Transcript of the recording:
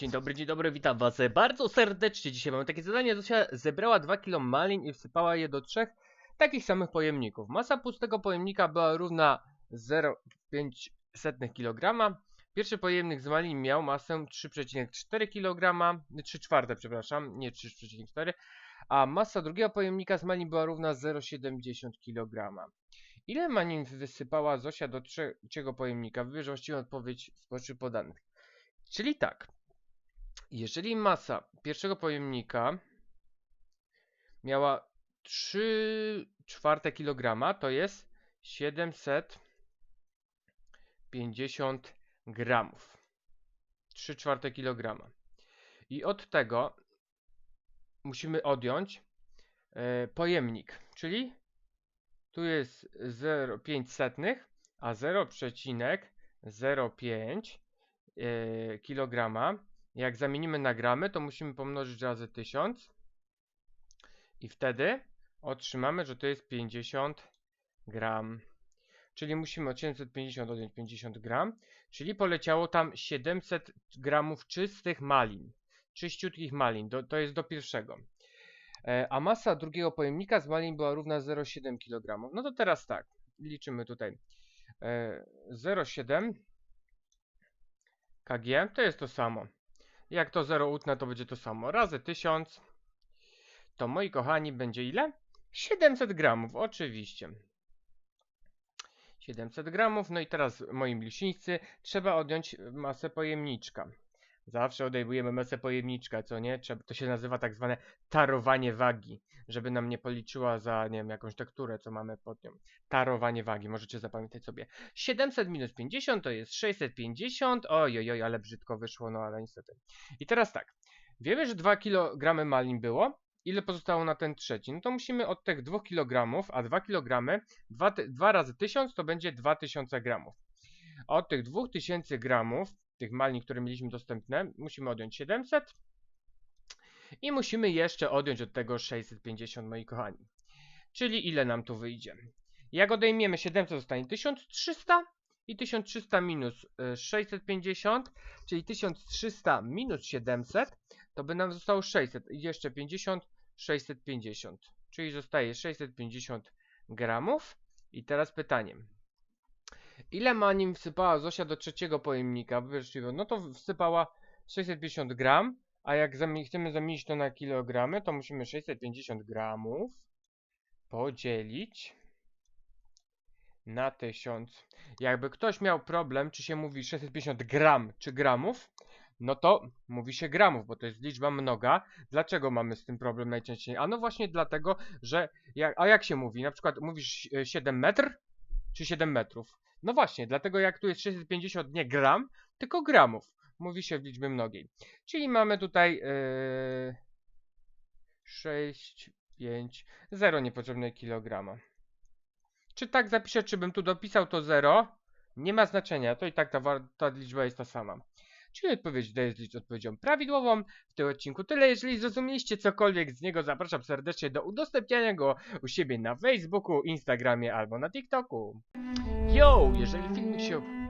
Dzień dobry, dzień dobry, witam was bardzo serdecznie. Dzisiaj mamy takie zadanie. Zosia zebrała 2 kg malin i wsypała je do trzech takich samych pojemników. Masa pustego pojemnika była równa 0,5 kg. Pierwszy pojemnik z malin miał masę 3,4 kg, 3 czwarte, przepraszam, nie 3,4, a masa drugiego pojemnika z malin była równa 0,70 kg. Ile malin wysypała Zosia do trzeciego pojemnika? Wybierz właściwą odpowiedź spośród podanych. Czyli tak, jeżeli masa pierwszego pojemnika miała 3 czwarte kilograma, to jest 750 gramów. 3 czwarte kilograma. I od tego musimy odjąć e, pojemnik, czyli tu jest 0,5 setnych, a 0,05 e, kilograma jak zamienimy na gramy, to musimy pomnożyć razy 1000 i wtedy otrzymamy, że to jest 50 gram. Czyli musimy od 750 odjąć 50 gram, czyli poleciało tam 700 gramów czystych malin. Czyściutkich malin, do, to jest do pierwszego. E, a masa drugiego pojemnika z malin była równa 0,7 kg. No to teraz tak, liczymy tutaj. E, 0,7 kg to jest to samo. Jak to 0 utnę, to będzie to samo. Razy 1000. To moi kochani będzie ile? 700 gramów, oczywiście. 700 gramów. No i teraz moi milsińscy, trzeba odjąć masę pojemniczka. Zawsze odejmujemy masę pojemniczka, co nie? To się nazywa tak zwane tarowanie wagi, żeby nam nie policzyła za, nie wiem, jakąś tekturę, co mamy pod nią. Tarowanie wagi, możecie zapamiętać sobie. 700 minus 50 to jest 650. Oj, oj, oj, ale brzydko wyszło, no ale niestety. I teraz tak. Wiemy, że 2 kg malin było. Ile pozostało na ten trzeci? No to musimy od tych 2 kg, a 2 kg, 2, 2 razy 1000 to będzie 2000 gramów. Od tych 2000 gramów tych malin, które mieliśmy dostępne, musimy odjąć 700 i musimy jeszcze odjąć od tego 650, moi kochani. Czyli ile nam tu wyjdzie? Jak odejmiemy 700, zostanie 1300 i 1300 minus 650, czyli 1300 minus 700, to by nam zostało 600 i jeszcze 50, 650, czyli zostaje 650 gramów. I teraz pytanie. Ile manin wsypała Zosia do trzeciego pojemnika? No to wsypała 650 gram, a jak chcemy zamienić to na kilogramy, to musimy 650 gramów podzielić na 1000. Jakby ktoś miał problem, czy się mówi 650 gram, czy gramów, no to mówi się gramów, bo to jest liczba mnoga. Dlaczego mamy z tym problem najczęściej? A no właśnie dlatego, że, jak, a jak się mówi? Na przykład mówisz 7 metr, czy 7 metrów? No właśnie, dlatego jak tu jest 650 nie gram, tylko gramów. Mówi się w liczbie mnogiej. Czyli mamy tutaj yy, 6, 5, 0 niepotrzebne kilograma. Czy tak zapiszę, czy bym tu dopisał to 0? Nie ma znaczenia, to i tak ta, ta liczba jest ta sama. Czyli odpowiedź jest odpowiedzią prawidłową. W tym odcinku tyle. Jeżeli zrozumieliście cokolwiek z niego, zapraszam serdecznie do udostępniania go u siebie na Facebooku, Instagramie albo na TikToku. Yo! Jeżeli filmik się